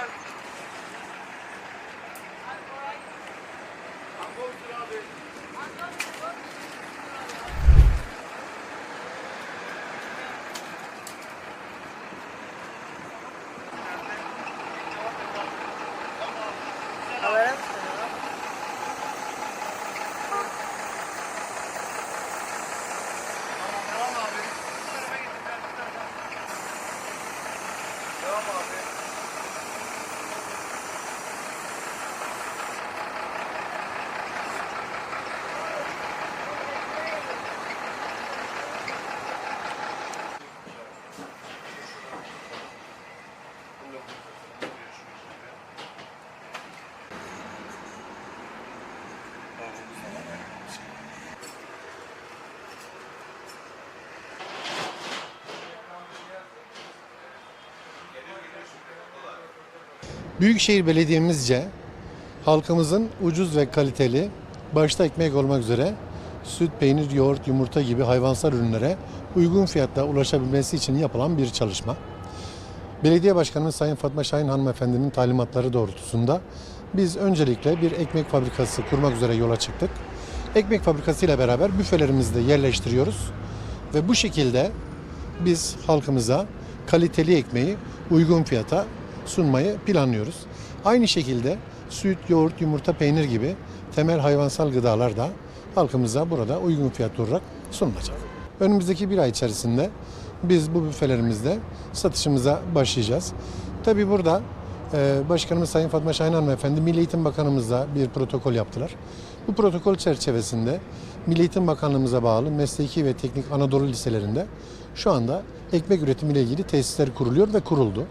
I'm going to the Büyükşehir Belediye'mizce halkımızın ucuz ve kaliteli başta ekmek olmak üzere süt, peynir, yoğurt, yumurta gibi hayvansal ürünlere uygun fiyatta ulaşabilmesi için yapılan bir çalışma. Belediye Başkanımız Sayın Fatma Şahin hanımefendinin talimatları doğrultusunda biz öncelikle bir ekmek fabrikası kurmak üzere yola çıktık. Ekmek fabrikası ile beraber büfelerimizi de yerleştiriyoruz ve bu şekilde biz halkımıza kaliteli ekmeği uygun fiyata sunmayı planlıyoruz. Aynı şekilde süt, yoğurt, yumurta, peynir gibi temel hayvansal gıdalar da halkımıza burada uygun fiyat olarak sunulacak. Önümüzdeki bir ay içerisinde biz bu büfelerimizde satışımıza başlayacağız. Tabi burada e, Başkanımız Sayın Fatma Şahin Hanımefendi Milli Eğitim Bakanımızla bir protokol yaptılar. Bu protokol çerçevesinde Milli Eğitim Bakanlığımıza bağlı mesleki ve teknik Anadolu liselerinde şu anda ekmek üretimiyle ilgili tesisler kuruluyor ve kuruldu.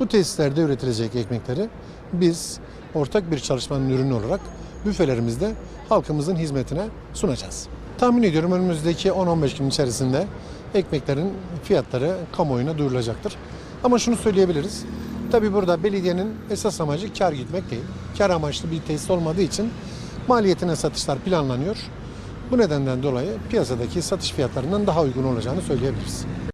Bu tesislerde üretilecek ekmekleri biz ortak bir çalışmanın ürünü olarak büfelerimizde halkımızın hizmetine sunacağız. Tahmin ediyorum önümüzdeki 10-15 gün içerisinde ekmeklerin fiyatları kamuoyuna duyurulacaktır. Ama şunu söyleyebiliriz. Tabi burada belediyenin esas amacı kar gütmek değil. Kar amaçlı bir tesis olmadığı için maliyetine satışlar planlanıyor. Bu nedenden dolayı piyasadaki satış fiyatlarından daha uygun olacağını söyleyebiliriz.